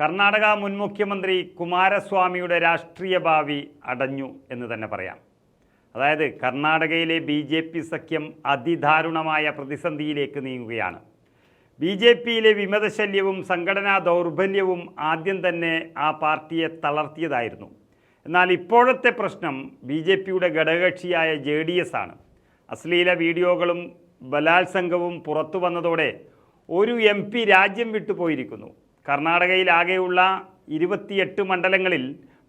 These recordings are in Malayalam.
കർണാടക മുൻ മുഖ്യമന്ത്രി കുമാരസ്വാമിയുടെ രാഷ്ട്രീയ ഭാവി അടഞ്ഞു എന്ന് തന്നെ പറയാം. അതായത് കർണാടകയിലെ ബി ജെ പി സഖ്യം അതിദാരുണമായ പ്രതിസന്ധിയിലേക്ക് നീങ്ങുകയാണ്. ബി ജെ പിയിലെ വിമതശല്യവും സംഘടനാ ദൗർബല്യവും ആദ്യം തന്നെ ആ പാർട്ടിയെ തളർത്തിയതായിരുന്നു. എന്നാൽ ഇപ്പോഴത്തെ പ്രശ്നം ബി ജെ പിയുടെ ഘടകകക്ഷിയായ ജെ ഡി എസ് ആണ്. അശ്ലീല വീഡിയോകളും ബലാത്സംഗവും പുറത്തു വന്നതോടെ ഒരു എം പി രാജ്യം വിട്ടുപോയിരിക്കുന്നു. കർണാടകയിലാകെയുള്ള ഇരുപത്തിയെട്ട് മണ്ഡലങ്ങളിൽ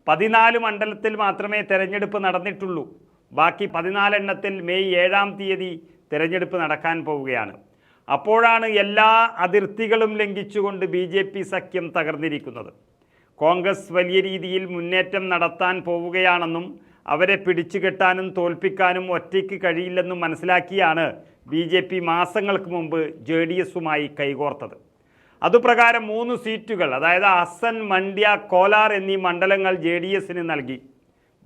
പതിനാല് മണ്ഡലത്തിൽ മാത്രമേ തെരഞ്ഞെടുപ്പ് നടന്നിട്ടുള്ളൂ. ബാക്കി പതിനാലെണ്ണത്തിൽ മെയ് ഏഴാം തീയതി തിരഞ്ഞെടുപ്പ് നടക്കാൻ പോവുകയാണ്. അപ്പോഴാണ് എല്ലാ അതിർത്തികളും ലംഘിച്ചുകൊണ്ട് ബി ജെ പി സഖ്യം തകർന്നിരിക്കുന്നത്. കോൺഗ്രസ് വലിയ രീതിയിൽ മുന്നേറ്റം നടത്താൻ പോവുകയാണെന്നും അവരെ പിടിച്ചു കെട്ടാനും തോൽപ്പിക്കാനും ഒറ്റയ്ക്ക് കഴിയില്ലെന്നും മനസ്സിലാക്കിയാണ് ബി മാസങ്ങൾക്ക് മുമ്പ് ജെ ഡി എസുമായി കൈകോർത്തത്. അതുപ്രകാരം മൂന്ന് സീറ്റുകൾ അതായത് അസൻ മണ്ഡ്യ കോലാർ എന്നീ മണ്ഡലങ്ങൾ ജെ ഡി എസിന് നൽകി.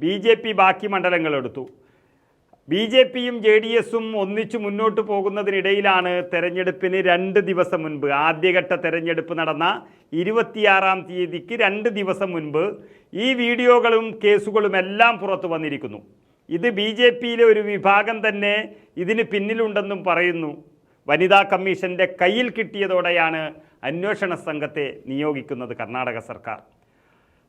ബി ജെ പി ബാക്കി മണ്ഡലങ്ങൾ എടുത്തു. ബി ജെ പിയും ജെ ഡി എസും ഒന്നിച്ചു മുന്നോട്ട് പോകുന്നതിനിടയിലാണ് തെരഞ്ഞെടുപ്പിന് രണ്ട് ദിവസം മുൻപ് ആദ്യഘട്ട തെരഞ്ഞെടുപ്പ് നടന്ന ഇരുപത്തിയാറാം തീയതിക്ക് രണ്ട് ദിവസം മുൻപ് ഈ വീഡിയോകളും കേസുകളും എല്ലാം പുറത്തു വന്നിരിക്കുന്നു. ഇത് ബി ജെ പിയിലെ ഒരു വിഭാഗം തന്നെ ഇതിന് പിന്നിലുണ്ടെന്നും പറയുന്നു. വനിതാ കമ്മീഷന്റെ കയ്യിൽ കിട്ടിയതോടെയാണ് അന്വേഷണ സംഘത്തെ നിയോഗിക്കുന്നത് കർണാടക സർക്കാർ.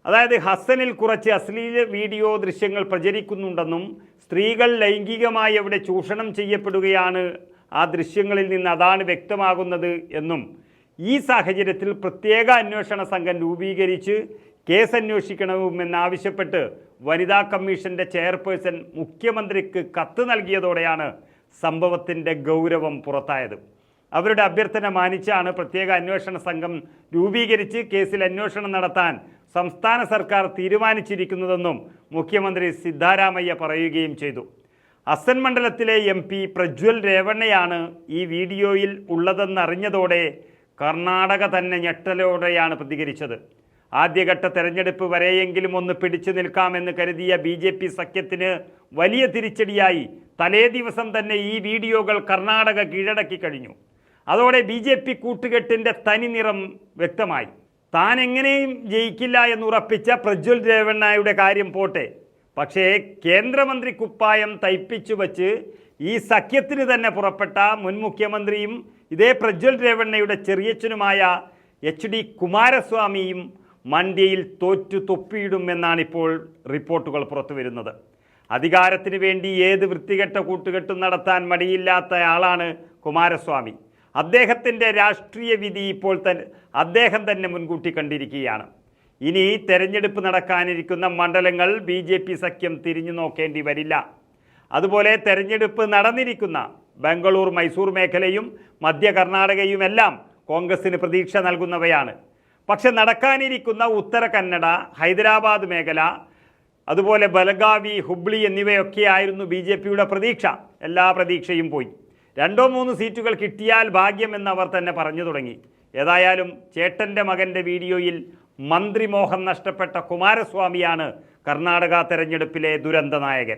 അതായത് ഹസ്സനിൽ കുറച്ച് അശ്ലീല വീഡിയോ ദൃശ്യങ്ങൾ പ്രചരിക്കുന്നുണ്ടെന്നും സ്ത്രീകൾ ലൈംഗികമായി അവിടെ ചൂഷണം ചെയ്യപ്പെടുകയാണ് ആ ദൃശ്യങ്ങളിൽ നിന്ന് അതാണ് വ്യക്തമാകുന്നത് എന്നും ഈ സാഹചര്യത്തിൽ പ്രത്യേക അന്വേഷണ സംഘം രൂപീകരിച്ച് കേസ് അന്വേഷിക്കണമെന്നാവശ്യപ്പെട്ട് വനിതാ കമ്മീഷന്റെ ചെയർപേഴ്സൺ മുഖ്യമന്ത്രിക്ക് കത്ത് നൽകിയതോടെയാണ് സംഭവത്തിന്റെ ഗൗരവം പുറത്തായത്. അവരുടെ അഭ്യർത്ഥന മാനിച്ചാണ് പ്രത്യേക അന്വേഷണ സംഘം രൂപീകരിച്ച് കേസിൽ അന്വേഷണം നടത്താൻ സംസ്ഥാന സർക്കാർ തീരുമാനിച്ചിരിക്കുന്നതെന്നും മുഖ്യമന്ത്രി സിദ്ധാരാമയ്യ പറയുകയും ചെയ്തു. അസൻ മണ്ഡലത്തിലെ എം പി പ്രജ്വൽ രേവണ്ണയാണ് ഈ വീഡിയോയിൽ ഉള്ളതെന്നറിഞ്ഞതോടെ കർണാടക തന്നെ ഞെട്ടലോടെയാണ് പ്രതികരിച്ചത്. ആദ്യഘട്ട തെരഞ്ഞെടുപ്പ് വരെയെങ്കിലും ഒന്ന് പിടിച്ചു നിൽക്കാമെന്ന് കരുതിയ ബി സഖ്യത്തിന് വലിയ തിരിച്ചടിയായി തലേ ദിവസം തന്നെ ഈ വീഡിയോകൾ കർണാടക കീഴടക്കി കഴിഞ്ഞു. അതോടെ ബി ജെ പി കൂട്ടുകെട്ടിന്റെ തനി നിറം വ്യക്തമായി. താൻ എങ്ങനെയും ജയിക്കില്ല എന്ന് ഉറപ്പിച്ച പ്രജ്വൽ രേവണ്ണയുടെ കാര്യം പോട്ടെ. പക്ഷേ കേന്ദ്രമന്ത്രി കുപ്പായം തയ്പ്പിച്ചു വച്ച് ഈ സഖ്യത്തിന് തന്നെ പുറപ്പെട്ട മുൻ മുഖ്യമന്ത്രിയും ഇതേ പ്രജ്വൽ രേവണ്ണയുടെ ചെറിയച്ഛനുമായ എച്ച് ഡി കുമാരസ്വാമിയും മണ്ഡ്യയിൽ തോറ്റു തൊപ്പിയിടുമെന്നാണ് ഇപ്പോൾ റിപ്പോർട്ടുകൾ പുറത്തു വരുന്നത് അധികാരത്തിന് വേണ്ടി ഏത് വൃത്തികെട്ട കൂട്ടുകെട്ടും നടത്താൻ മടിയില്ലാത്ത ആളാണ് കുമാരസ്വാമി. അദ്ദേഹത്തിന്റെ രാഷ്ട്രീയ വിധി ഇപ്പോൾ തന്നെ അദ്ദേഹം തന്നെ മുൻകൂട്ടി കണ്ടിരിക്കുകയാണ്. ഇനി തെരഞ്ഞെടുപ്പ് നടക്കാനിരിക്കുന്ന മണ്ഡലങ്ങൾ ബി ജെ പി സഖ്യം തിരിഞ്ഞു നോക്കേണ്ടി വരില്ല. അതുപോലെ തെരഞ്ഞെടുപ്പ് നടന്നിരിക്കുന്ന ബംഗളൂർ മൈസൂർ മേഖലയും മധ്യ കർണാടകയുമെല്ലാം കോൺഗ്രസിന് പ്രതീക്ഷ നൽകുന്നവയാണ്. പക്ഷെ നടക്കാനിരിക്കുന്ന ഉത്തര കന്നഡ ഹൈദരാബാദ് മേഖല അതുപോലെ ബലഗാവി ഹുബ്ലി എന്നിവയൊക്കെയായിരുന്നു ബി ജെ പിയുടെ പ്രതീക്ഷ. എല്ലാ പ്രതീക്ഷയും പോയി. രണ്ടോ മൂന്ന് സീറ്റുകൾ കിട്ടിയാൽ ഭാഗ്യമെന്ന് അവർ തന്നെ പറഞ്ഞു തുടങ്ങി. ഏതായാലും ചേട്ടന്റെ മകന്റെ വീഡിയോയിൽ മന്ത്രിമോഹം നഷ്ടപ്പെട്ട കുമാരസ്വാമിയാണ് കർണാടക തെരഞ്ഞെടുപ്പിലെ ദുരന്ത നായകൻ.